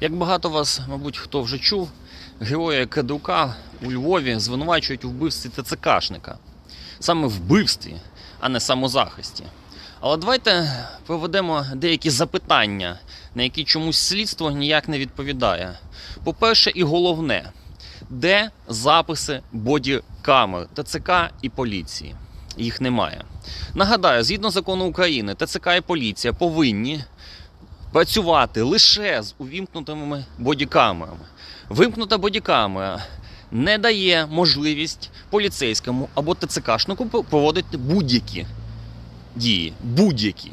Як багато вас, мабуть, хто вже чув, героя Кадрука у Львові звинувачують у вбивстві ТЦКшника. Саме вбивстві, а не самозахисті. Але давайте проведемо деякі запитання, на які чомусь слідство ніяк не відповідає. По-перше, і головне, де записи бодікамер ТЦК і поліції? Їх немає. Нагадаю, згідно закону України, ТЦК і поліція повинні працювати лише з увімкнутими бодікамерами. Вимкнута бодікамера не дає можливість поліцейському або ТЦКшнику проводити будь-які дії. Будь-які.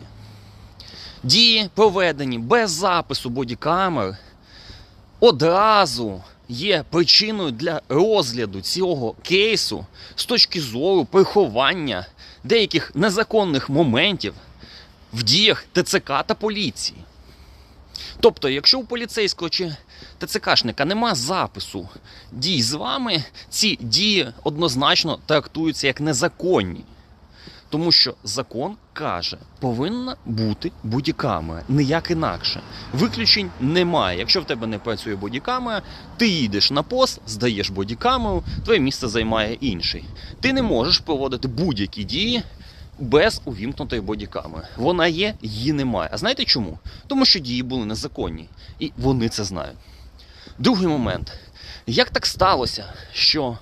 Дії, проведені без запису бодікамер, одразу є причиною для розгляду цього кейсу з точки зору приховання деяких незаконних моментів в діях ТЦК та поліції. Тобто, якщо у поліцейського чи ТЦКшника нема запису дій з вами, ці дії однозначно трактуються як незаконні. Тому що закон каже, повинна бути бодікамера, ніяк інакше. Виключень немає. Якщо в тебе не працює бодікамера, ти їдеш на пост, здаєш бодікамеру, твоє місце займає інший. Ти не можеш проводити будь-які дії без увімкнутої бодікамери. Вона є, її немає. А знаєте чому? Тому що дії були незаконні. І вони це знають. Другий момент. Як так сталося, що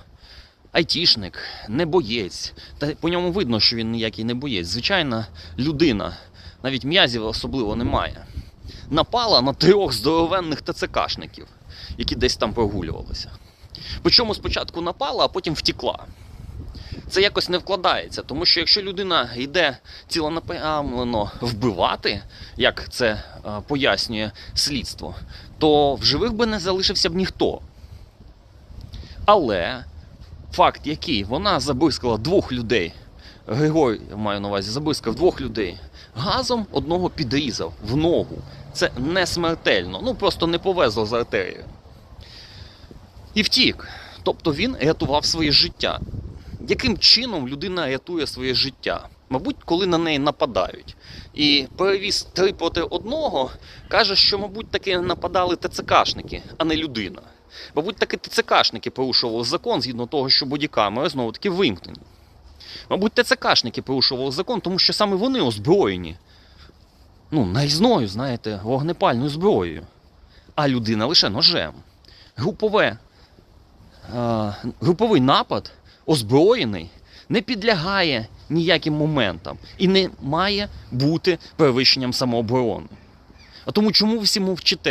айтішник, не боєць, та по ньому видно, що він ніякий не боєць. Звичайна людина, навіть м'язів особливо немає. Напала на трьох здоровенних ТЦКшників, які десь там прогулювалися. Причому спочатку напала, а потім втекла. Це якось не вкладається, тому що якщо людина йде ціленапрямлено вбивати, як це е, пояснює слідство, то в живих би не залишився б ніхто. Але факт який? Вона забискала двох людей. Григорій, маю на увазі, забискав двох людей. Газом одного підрізав в ногу. Це не смертельно. Ну просто не повезло з артерією. І втік. Тобто він рятував своє життя. Яким чином людина рятує своє життя? Мабуть, коли на неї нападають. І перевіз три проти одного каже, що, мабуть, таки нападали ТЦКшники, а не людина. Мабуть, таки ТЦКшники порушували закон згідно того, що бодікамери знову таки вимкнені. Мабуть, ТЦКшники порушували закон, тому що саме вони озброєні. Ну, нарізною, знаєте, вогнепальною зброєю. А людина лише ножем. Групове, е, груповий напад, озброєний, не підлягає ніяким моментам і не має бути перевищенням самооборони. А тому чому всі мовчите?